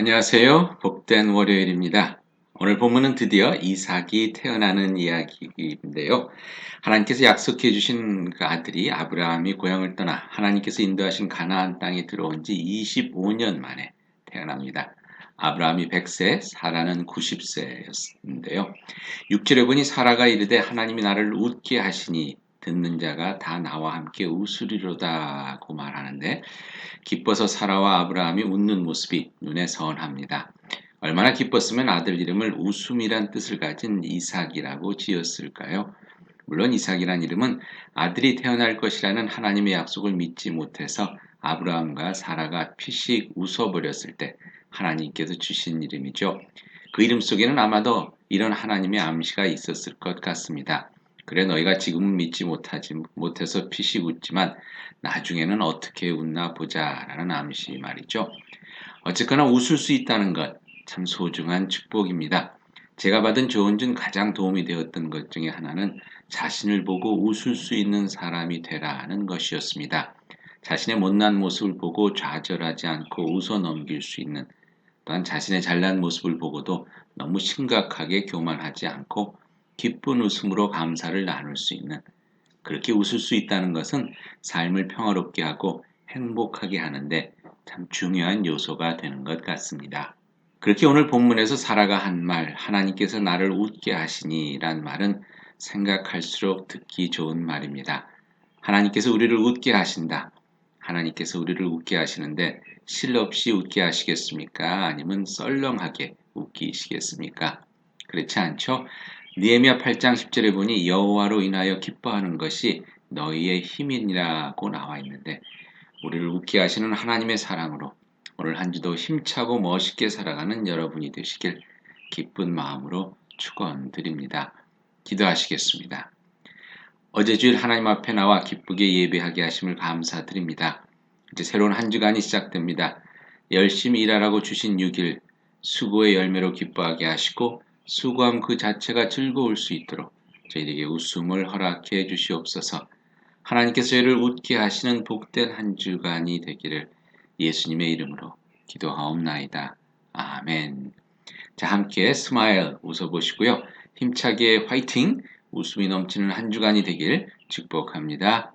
안녕하세요. 복된 월요일입니다. 오늘 본문은 드디어 이삭이 태어나는 이야기인데요. 하나님께서 약속해 주신 그 아들이 아브라함이 고향을 떠나 하나님께서 인도하신 가나안 땅에 들어온 지 25년 만에 태어납니다. 아브라함이 100세, 사라는 90세였는데요. 6절에 보니 사라가 이르되 하나님이 나를 웃게 하시니 듣는 자가 다 나와 함께 웃으리로다고 말하는데 기뻐서 사라와 아브라함이 웃는 모습이 눈에 선합니다. 얼마나 기뻤으면 아들 이름을 웃음이란 뜻을 가진 이삭이라고 지었을까요? 물론 이삭이란 이름은 아들이 태어날 것이라는 하나님의 약속을 믿지 못해서 아브라함과 사라가 피식 웃어버렸을 때 하나님께서 주신 이름이죠. 그 이름 속에는 아마도 이런 하나님의 암시가 있었을 것 같습니다. 그래 너희가 지금은 믿지 못하지 못해서 피식 웃지만 나중에는 어떻게 웃나 보자라는 암시 말이죠. 어쨌거나 웃을 수 있다는 것 참 소중한 축복입니다. 제가 받은 조언 중 가장 도움이 되었던 것 중에 하나는 자신을 보고 웃을 수 있는 사람이 되라는 것이었습니다. 자신의 못난 모습을 보고 좌절하지 않고 웃어 넘길 수 있는 또한 자신의 잘난 모습을 보고도 너무 심각하게 교만하지 않고 기쁜 웃음으로 감사를 나눌 수 있는 그렇게 웃을 수 있다는 것은 삶을 평화롭게 하고 행복하게 하는데 참 중요한 요소가 되는 것 같습니다. 그렇게 오늘 본문에서 사라가 한 말, 하나님께서 나를 웃게 하시니란 말은 생각할수록 듣기 좋은 말입니다. 하나님께서 우리를 웃게 하신다. 하나님께서 우리를 웃게 하시는데 실 없이 웃게 하시겠습니까? 아니면 썰렁하게 웃기시겠습니까? 그렇지 않죠? 니에미야 8장 10절에 보니 여호와로 인하여 기뻐하는 것이 너희의 힘이니라고 나와 있는데 우리를 웃게 하시는 하나님의 사랑으로 오늘 한 주도 힘차고 멋있게 살아가는 여러분이 되시길 기쁜 마음으로 축원드립니다. 기도하시겠습니다. 어제 주일 하나님 앞에 나와 기쁘게 예배하게 하심을 감사드립니다. 이제 새로운 한 주간이 시작됩니다. 열심히 일하라고 주신 6일 수고의 열매로 기뻐하게 하시고 수고함 그 자체가 즐거울 수 있도록 저희에게 웃음을 허락해 주시옵소서. 하나님께서 저희를 웃게 하시는 복된 한 주간이 되기를 예수님의 이름으로 기도하옵나이다. 아멘. 자, 함께 스마일 웃어보시고요. 힘차게 화이팅! 웃음이 넘치는 한 주간이 되길 축복합니다.